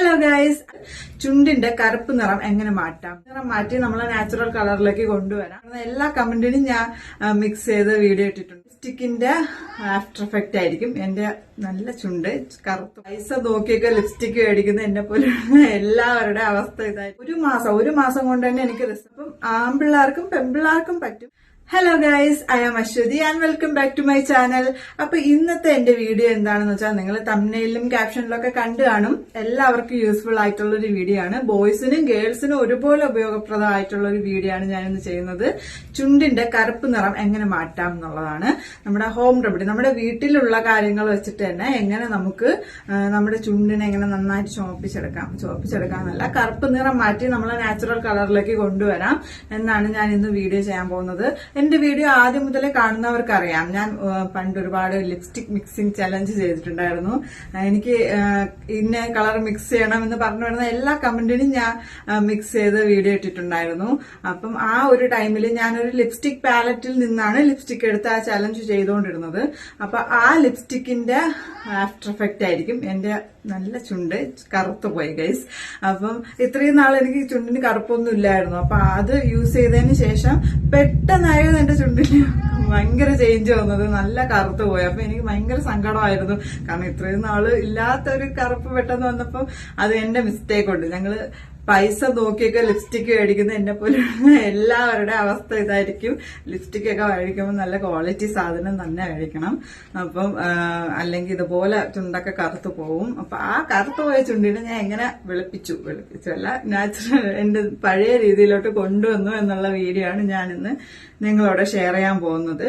Hello guys ചുണ്ടിന്റെ കറുപ്പ് നിറം എങ്ങനെ മാറ്റാം? നിറം മാറ്റി നമ്മളെ നാച്ചുറൽ കളറിലേക്ക് കൊണ്ടുവരാം. എല്ലാ കമന്റിനും ഞാൻ മിക്സ് ചെയ്ത് വീഡിയോ ഇട്ടിട്ടുണ്ട്. ലിപ്സ്റ്റിക്കിന്റെ ആഫ്റ്റർ എഫക്റ്റ് ആയിരിക്കും. എന്റെ നല്ല ചുണ്ട് കറുത്ത്. പൈസ നോക്കിയൊക്കെ ലിപ്സ്റ്റിക്ക് മേടിക്കുന്ന എന്നെ പോലെയുള്ള എല്ലാവരുടെ അവസ്ഥ ഇതായി. ഒരു മാസം ഒരു മാസം കൊണ്ട് തന്നെ എനിക്ക് റിസൾട്ട് അപ്പം ആൺപിള്ളേർക്കും പെൺപിള്ളേർക്കും പറ്റും. Hello guys I am Aswathy and welcome back to my channel അപ്പൊ ഇന്നത്തെ എന്റെ വീഡിയോ എന്താണെന്ന് വെച്ചാൽ നിങ്ങൾ തമ്മിലും ക്യാപ്ഷനിലും ഒക്കെ കണ്ടു കാണും. എല്ലാവർക്കും യൂസ്ഫുൾ ആയിട്ടുള്ള ഒരു വീഡിയോ ആണ്. ബോയ്സിനും ഗേൾസിനും ഒരുപോലെ ഉപയോഗപ്രദമായിട്ടുള്ള ഒരു വീഡിയോ ആണ് ഞാൻ ഇന്ന് ചെയ്യുന്നത്. ചുണ്ടിന്റെ കറുപ്പ് നിറം എങ്ങനെ മാറ്റാം എന്നുള്ളതാണ് നമ്മുടെ ഹോം റെമഡി നമ്മുടെ വീട്ടിലുള്ള കാര്യങ്ങൾ വെച്ചിട്ട് തന്നെ എങ്ങനെ നമുക്ക് നമ്മുടെ ചുണ്ടിനെ എങ്ങനെ നന്നായിട്ട് ചോപ്പിച്ചെടുക്കാം ചോപ്പിച്ചെടുക്കാം എന്നല്ല കറുപ്പ് നിറം മാറ്റി നമ്മളെ നാച്ചുറൽ കളറിലേക്ക് കൊണ്ടുവരാം എന്നാണ് ഞാൻ ഇന്ന് വീഡിയോ ചെയ്യാൻ പോകുന്നത്. എന്റെ വീഡിയോ ആദ്യം മുതലേ കാണുന്നവർക്കറിയാം. ഞാൻ പണ്ട് ഒരുപാട് ലിപ്സ്റ്റിക് മിക്സിംഗ് ചലഞ്ച് ചെയ്തിട്ടുണ്ടായിരുന്നു. എനിക്ക് ഇന്ന കളർ മിക്സ് ചെയ്യണം എന്ന് പറഞ്ഞു വരുന്ന എല്ലാ കമന്റിനും ഞാൻ മിക്സ് ചെയ്ത് വീഡിയോ ഇട്ടിട്ടുണ്ടായിരുന്നു. അപ്പം ആ ഒരു ടൈമിൽ ഞാനൊരു ലിപ്സ്റ്റിക് പാലറ്റിൽ നിന്നാണ് ലിപ്സ്റ്റിക് എടുത്ത് ആ ചലഞ്ച് ചെയ്തുകൊണ്ടിരുന്നത്. അപ്പൊ ആ ലിപ്സ്റ്റിക്കിന്റെ ആഫ്റ്റർ എഫക്റ്റ് ആയിരിക്കും എന്റെ നല്ല ചുണ്ട് കറുത്തു പോയി ഗൈസ് അപ്പം ഇത്രയും നാൾ എനിക്ക് ചുണ്ടിന് കറുപ്പൊന്നും ഇല്ലായിരുന്നു. അപ്പൊ അത് യൂസ് ചെയ്തതിന് ശേഷം പെട്ടെന്നായിരുന്നു എന്റെ ചുണ്ടിന് ഭയങ്കര ചേഞ്ച് വന്നത്. നല്ല കറുത്ത് പോയി. അപ്പൊ എനിക്ക് ഭയങ്കര സങ്കടമായിരുന്നു. കാരണം ഇത്രയും നാൾ ഇല്ലാത്ത ഒരു കറുപ്പ് പെട്ടെന്ന് വന്നപ്പോൾ അത് എന്റെ മിസ്റ്റേക്ക് ഉണ്ട്. ഞങ്ങൾ പൈസ നോക്കിയൊക്കെ ലിപ്സ്റ്റിക് മേടിക്കുന്ന എന്നെ പോലെയുള്ള എല്ലാവരുടെ അവസ്ഥ ഇതായിരിക്കും. ലിപ്സ്റ്റിക് ഒക്കെ മേടിക്കുമ്പോൾ നല്ല ക്വാളിറ്റി സാധനം തന്നെ മേടിക്കണം. അപ്പം അല്ലെങ്കിൽ ഇതുപോലെ ചുണ്ടൊക്കെ കറുത്ത് പോവും. അപ്പൊ ആ കറുത്ത് പോയ ചുണ്ടിനെ ഞാൻ എങ്ങനെ വെളുപ്പിച്ചു? വെളുപ്പിച്ചു അല്ല നാച്ചുറൽ എന്റെ പഴയ രീതിയിലോട്ട് കൊണ്ടുവന്നു എന്നുള്ള വീഡിയോ ആണ് ഞാൻ ഇന്ന് നിങ്ങളോട് ഷെയർ ചെയ്യാൻ പോകുന്നത്.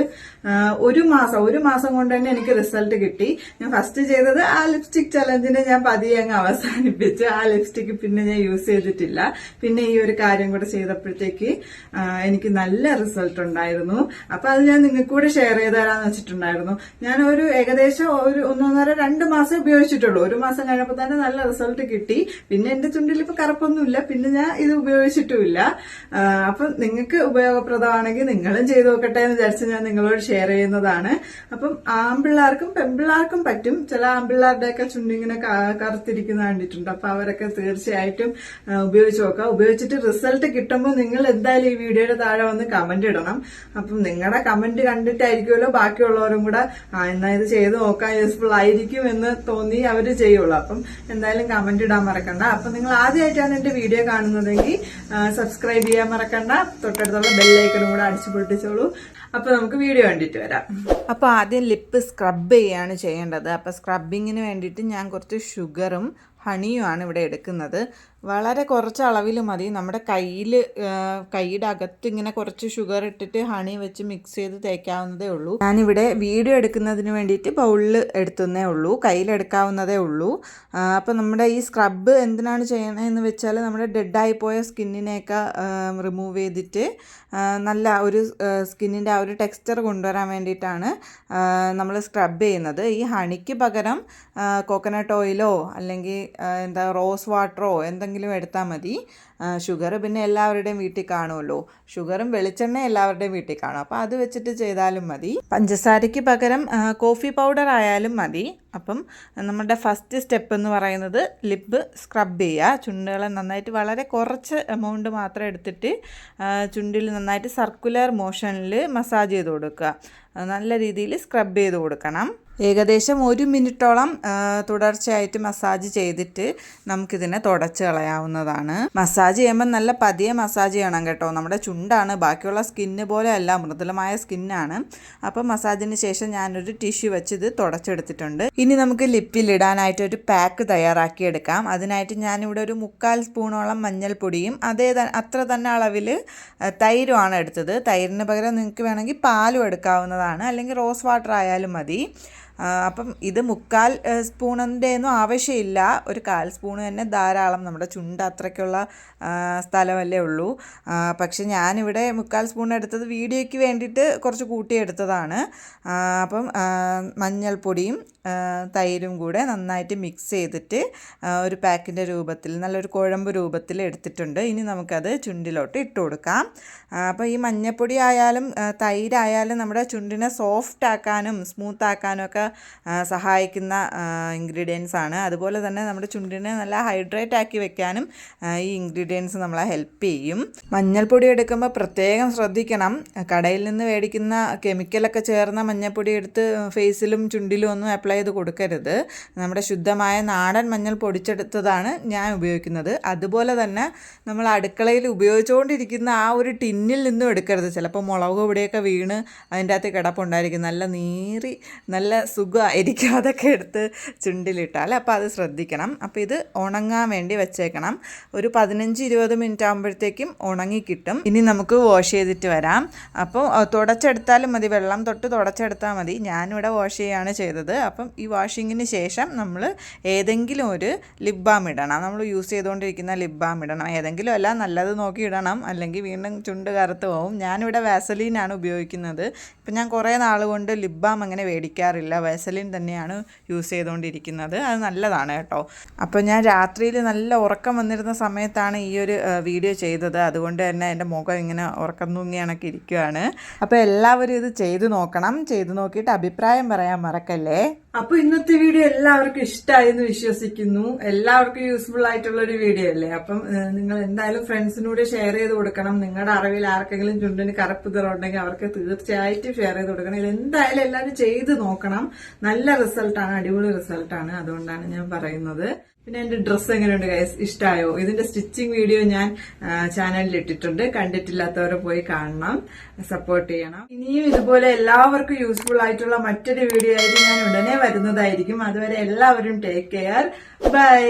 ഒരു മാസം ഒരു മാസം കൊണ്ട് തന്നെ എനിക്ക് റിസൾട്ട് കിട്ടി. ഞാൻ ഫസ്റ്റ് ചെയ്തത് ആ ലിപ്സ്റ്റിക് ചലഞ്ചിനെ ഞാൻ പതിയെ അങ്ങ് അവസാനിപ്പിച്ച്. ആ ലിപ്സ്റ്റിക് പിന്നെ ഞാൻ യൂസ് ചെയ്തിട്ടില്ല. പിന്നെ ഈ ഒരു കാര്യം കൂടെ ചെയ്തപ്പോഴത്തേക്ക് എനിക്ക് നല്ല റിസൾട്ട് ഉണ്ടായിരുന്നു. അപ്പൊ അത് ഞാൻ നിങ്ങൾക്ക് കൂടെ ഷെയർ ചെയ്ത് തരാന്ന് വെച്ചിട്ടുണ്ടായിരുന്നു. ഞാൻ ഒരു ഏകദേശം ഒരു ഒന്നൊന്നര രണ്ട് മാസം ഉപയോഗിച്ചിട്ടുള്ളൂ. ഒരു മാസം കഴിഞ്ഞപ്പോൾ തന്നെ നല്ല റിസൾട്ട് കിട്ടി. പിന്നെ എന്റെ ചുണ്ടിൽ ഇപ്പൊ കറുപ്പൊന്നുമില്ല. പിന്നെ ഞാൻ ഇത് ഉപയോഗിച്ചിട്ടുമില്ല. അപ്പൊ നിങ്ങൾക്ക് ഉപയോഗപ്രദമാണെങ്കിൽ നിങ്ങളും ചെയ്തു നോക്കട്ടെ എന്ന് വിചാരിച്ച് ഞാൻ നിങ്ങളോട് ഷെയർ ചെയ്യുന്നതാണ്. അപ്പം ആമ്പിള്ളാർക്കും പെമ്പിള്ളാർക്കും പറ്റും. ചില ആമ്പിള്ളാരുടെയൊക്കെ ചുണ്ടിങ്ങനെ കറുത്തിരിക്കുന്ന കണ്ടിട്ടുണ്ട്. അപ്പൊ അവരൊക്കെ തീർച്ചയായിട്ടും ഉപയോഗിച്ച് നോക്കുക ഉപയോഗിച്ചിട്ട് റിസൾട്ട് കിട്ടുമ്പോൾ നിങ്ങൾ എന്തായാലും ഈ വീഡിയോയുടെ താഴെ വന്ന് കമന്റ് ഇടണം. അപ്പം നിങ്ങളുടെ കമന്റ് കണ്ടിട്ടായിരിക്കുമല്ലോ ബാക്കിയുള്ളവരും കൂടെ എന്നാ ഇത് ചെയ്ത് നോക്കാൻ യൂസ്ഫുൾ ആയിരിക്കും എന്ന് തോന്നി അവർ ചെയ്യുള്ളൂ. അപ്പം എന്തായാലും കമന്റ് ഇടാൻ മറക്കണ്ട. അപ്പൊ നിങ്ങൾ ആദ്യമായിട്ടാണ് എന്റെ വീഡിയോ കാണുന്നതെങ്കിൽ സബ്സ്ക്രൈബ് ചെയ്യാൻ മറക്കണ്ട. തൊട്ടടുത്തുള്ള ബെല്ലൈക്കനും കൂടെ അടിച്ചു പൊട്ടിച്ചോളൂ. അപ്പൊ നമുക്ക് വീഡിയോ കണ്ടിട്ട് വരാം. അപ്പൊ ആദ്യം ലിപ്പ് സ്ക്രബ് ചെയ്യാണ് ചെയ്യേണ്ടത്. അപ്പൊ സ്ക്രബിങ്ങിന് വേണ്ടിയിട്ട് ഞാൻ കുറച്ച് ഷുഗറും ഹണിയുമാണ് ഇവിടെ എടുക്കുന്നത്. വളരെ കുറച്ച് അളവിൽ മതി. നമ്മുടെ കയ്യിൽ കൈയുടെ അകത്ത് ഇങ്ങനെ കുറച്ച് ഷുഗർ ഇട്ടിട്ട് ഹണി വെച്ച് മിക്സ് ചെയ്ത് തേക്കാവുന്നതേ ഉള്ളൂ. ഞാനിവിടെ വീഡിയോ എടുക്കുന്നതിന് വേണ്ടിയിട്ട് ബൗളിൽ എടുത്തുന്നേ ഉള്ളൂ. കയ്യിലെടുക്കാവുന്നതേ ഉള്ളൂ. അപ്പോൾ നമ്മുടെ ഈ സ്ക്രബ്ബ് എന്തിനാണ് ചെയ്യണതെന്ന് വെച്ചാൽ നമ്മുടെ ഡെഡായി പോയ സ്കിന്നിനെയൊക്കെ റിമൂവ് ചെയ്തിട്ട് നല്ല ഒരു സ്കിന്നിന്റെ ആ ഒരു ടെക്സ്ചർ കൊണ്ടുവരാൻ വേണ്ടിയിട്ടാണ് നമ്മൾ സ്ക്രബ് ചെയ്യുന്നത്. ഈ ഹണിക്ക് പകരം കോക്കനട്ട് ഓയിലോ അല്ലെങ്കിൽ എന്താ റോസ് വാട്ടറോ എന്തെങ്കിലും എടുത്താൽ മതി. ഷുഗർ പിന്നെ എല്ലാവരുടെയും വീട്ടിൽ കാണുമല്ലോ. ഷുഗറും വെളിച്ചെണ്ണ എല്ലാവരുടെയും വീട്ടിൽ കാണും. അപ്പോൾ അത് വെച്ചിട്ട് ചെയ്താലും മതി. പഞ്ചസാരയ്ക്ക് പകരം കോഫി പൗഡർ ആയാലും മതി. അപ്പം നമ്മുടെ ഫസ്റ്റ് സ്റ്റെപ്പ് എന്ന് പറയുന്നത് ലിപ്പ് സ്ക്രബ് ചെയ്യുക. ചുണ്ടുകളെ നന്നായിട്ട് വളരെ കുറച്ച് എമൗണ്ട് മാത്രം എടുത്തിട്ട് ചുണ്ടിൽ നന്നായിട്ട് സർക്കുലർ മോഷനിൽ മസാജ് ചെയ്ത് കൊടുക്കുക. നല്ല രീതിയിൽ സ്ക്രബ് ചെയ്ത് കൊടുക്കണം. ഏകദേശം ഒരു മിനിറ്റോളം തുടർച്ചയായിട്ട് മസാജ് ചെയ്തിട്ട് നമുക്കിതിനെ തുടച്ച് കളയാവുന്നതാണ്. മസാജ് ചെയ്യുമ്പോൾ നല്ല പതിയെ മസാജ് ചെയ്യണം കേട്ടോ. നമ്മുടെ ചുണ്ടാണ് ബാക്കിയുള്ള സ്കിന്ന് പോലെയല്ല മൃദുലമായ സ്കിന്നാണ്. അപ്പോൾ മസാജിന് ശേഷം ഞാനൊരു ടിഷ്യൂ വെച്ച് ഇത് തുടച്ചെടുത്തിട്ടുണ്ട്. ഇനി നമുക്ക് ലിപ്പിലിടാനായിട്ട് ഒരു പാക്ക് തയ്യാറാക്കിയെടുക്കാം. അതിനായിട്ട് ഞാനിവിടെ ഒരു മുക്കാൽ സ്പൂണോളം മഞ്ഞൾപ്പൊടിയും അതേ അത്ര തന്നെ അളവിൽ തൈരുമാണ് എടുത്തത്. തൈരിന് പകരം നിങ്ങൾക്ക് വേണമെങ്കിൽ പാലും എടുക്കാവുന്നതാണ്. അല്ലെങ്കിൽ റോസ് വാട്ടർ ആയാലും മതി. അപ്പം ഇത് മുക്കാൽ സ്പൂണിന്റെ ഒന്നും ആവശ്യമില്ല. ഒരു കാൽ സ്പൂൺ തന്നെ ധാരാളം നമ്മുടെ ചുണ്ട് അത്രയ്ക്കുള്ള സ്ഥലമല്ലേ ഉള്ളൂ. പക്ഷെ ഞാനിവിടെ മുക്കാൽ സ്പൂൺ എടുത്തത് വീഡിയോയ്ക്ക് വേണ്ടിയിട്ട് കുറച്ച് കൂട്ടിയെടുത്തതാണ് അപ്പം മഞ്ഞൾപ്പൊടിയും തൈരും കൂടെ നന്നായിട്ട് മിക്സ് ചെയ്തിട്ട് ഒരു പാക്കിന്റെ രൂപത്തിൽ നല്ലൊരു കുഴമ്പ് രൂപത്തിൽ എടുത്തിട്ടുണ്ട്. ഇനി നമുക്കത് ചുണ്ടിലോട്ട് ഇട്ട് കൊടുക്കാം. അപ്പോൾ ഈ മഞ്ഞൾപ്പൊടി ആയാലും തൈരായാലും നമ്മുടെ ചുണ്ടിനെ സോഫ്റ്റ് ആക്കാനും സ്മൂത്ത് ആക്കാനും ഒക്കെ സഹായിക്കുന്ന ഇൻഗ്രീഡിയൻസ് ആണ്. അതുപോലെ തന്നെ നമ്മുടെ ചുണ്ടിനെ നല്ല ഹൈഡ്രേറ്റ് ആക്കി വെക്കാനും ഈ ഇൻഗ്രീഡിയൻസ് നമ്മളെ ഹെൽപ്പ് ചെയ്യും. മഞ്ഞൾപ്പൊടി എടുക്കുമ്പോൾ പ്രത്യേകം ശ്രദ്ധിക്കണം. കടയിൽ നിന്ന് മേടിക്കുന്ന കെമിക്കലൊക്കെ ചേർന്ന മഞ്ഞൾപ്പൊടി എടുത്ത് ഫേസിലും ചുണ്ടിലും ഒന്നും അപ്ലൈ ചെയ്ത് കൊടുക്കരുത്. നമ്മുടെ ശുദ്ധമായ നാടൻ മഞ്ഞൾ പൊടിച്ചെടുത്തതാണ് ഞാൻ ഉപയോഗിക്കുന്നത്. അതുപോലെ തന്നെ നമ്മൾ അടുക്കളയിൽ ഉപയോഗിച്ചുകൊണ്ടിരിക്കുന്ന ആ ഒരു ടിന്നിൽ നിന്നും എടുക്കരുത്. ചിലപ്പോൾ മുളക് പൊടിയൊക്കെ വീണ് അതിന്റെ അകത്ത് കിടപ്പുണ്ടായിരിക്കും. നല്ല നീറി നല്ല സുഖമായിരിക്കും അതൊക്കെ എടുത്ത് ചുണ്ടിലിട്ടാൽ അപ്പോൾ അത് ശ്രദ്ധിക്കണം. അപ്പോൾ ഇത് ഉണങ്ങാൻ വേണ്ടി വെച്ചേക്കണം. ഒരു പതിനഞ്ച് ഇരുപത് മിനിറ്റ് ആകുമ്പോഴത്തേക്കും ഉണങ്ങി കിട്ടും. ഇനി നമുക്ക് വാഷ് ചെയ്തിട്ട് വരാം. അപ്പോൾ തുടച്ചെടുത്താലും മതി. വെള്ളം തൊട്ട് തുടച്ചെടുത്താൽ മതി. ഞാനിവിടെ വാഷ് ചെയ്യുകയാണ് ചെയ്തത്. അപ്പം ഈ വാഷിങ്ങിന് ശേഷം നമ്മൾ ഏതെങ്കിലും ഒരു ലിപ് ബാം ഇടണം. നമ്മൾ യൂസ് ചെയ്തുകൊണ്ടിരിക്കുന്ന ലിപ് ബാം ഇടണം. ഏതെങ്കിലും അല്ല നല്ലത് നോക്കി ഇടണം. അല്ലെങ്കിൽ വീണ്ടും ചുണ്ട് കറുത്ത് പോകും ഞാനിവിടെ വാസലീനാണ് ഉപയോഗിക്കുന്നത്. ഇപ്പം ഞാൻ കുറേ നാൾ കൊണ്ട് ലിപ് ബാം അങ്ങനെ മേടിക്കാറില്ല. വാസലിൻ തന്നെയാണ് യൂസ് ചെയ്തുകൊണ്ടിരിക്കുന്നത്. അത് നല്ലതാണ് കേട്ടോ. അപ്പോൾ ഞാൻ രാത്രിയിൽ നല്ല ഉറക്കം വന്നിരുന്ന സമയത്താണ് ഈ ഒരു വീഡിയോ ചെയ്തത്. അതുകൊണ്ട് തന്നെ എന്റെ മുഖം ഇങ്ങനെ ഉറക്കം തൂങ്ങിയാണൊക്കെ ഇരിക്കുകയാണ് അപ്പോൾ എല്ലാവരും ഇത് ചെയ്തു നോക്കണം. ചെയ്തു നോക്കിയിട്ട് അഭിപ്രായം പറയാൻ മറക്കല്ലേ? അപ്പൊ ഇന്നത്തെ വീഡിയോ എല്ലാവർക്കും ഇഷ്ടമായി എന്ന് വിശ്വസിക്കുന്നു. എല്ലാവർക്കും യൂസ്ഫുൾ ആയിട്ടുള്ള ഒരു വീഡിയോ അല്ലേ? അപ്പം നിങ്ങൾ എന്തായാലും ഫ്രണ്ട്സിനൂടെ ഷെയർ ചെയ്ത് കൊടുക്കണം. നിങ്ങളുടെ അറിവിൽ ആർക്കെങ്കിലും ചുണ്ടിന് കറുപ്പ് നിറമുണ്ടെങ്കിൽ അവർക്ക് തീർച്ചയായിട്ടും ഷെയർ ചെയ്ത് കൊടുക്കണം. ഇത് എന്തായാലും എല്ലാവരും ചെയ്ത് നോക്കണം. നല്ല റിസൾട്ടാണ് അടിപൊളി റിസൾട്ടാണ് അതുകൊണ്ടാണ് ഞാൻ പറയുന്നത്. പിന്നെ എന്റെ ഡ്രസ്സ് എങ്ങനെയുണ്ട് ഗൈസ് ഇഷ്ടമായോ ഇതിന്റെ സ്റ്റിച്ചിങ് വീഡിയോ ഞാൻ ചാനലിൽ ഇട്ടിട്ടുണ്ട്. കണ്ടിട്ടില്ലാത്തവരെ പോയി കാണണം. സപ്പോർട്ട് ചെയ്യണം. ഇനിയും ഇതുപോലെ എല്ലാവർക്കും യൂസ്ഫുൾ ആയിട്ടുള്ള മറ്റൊരു വീഡിയോ ആയിട്ട് ഞാൻ ഉടനെ വരുന്നതായിരിക്കും. അതുവരെ എല്ലാവരും ടേക്ക് കെയർ ബൈ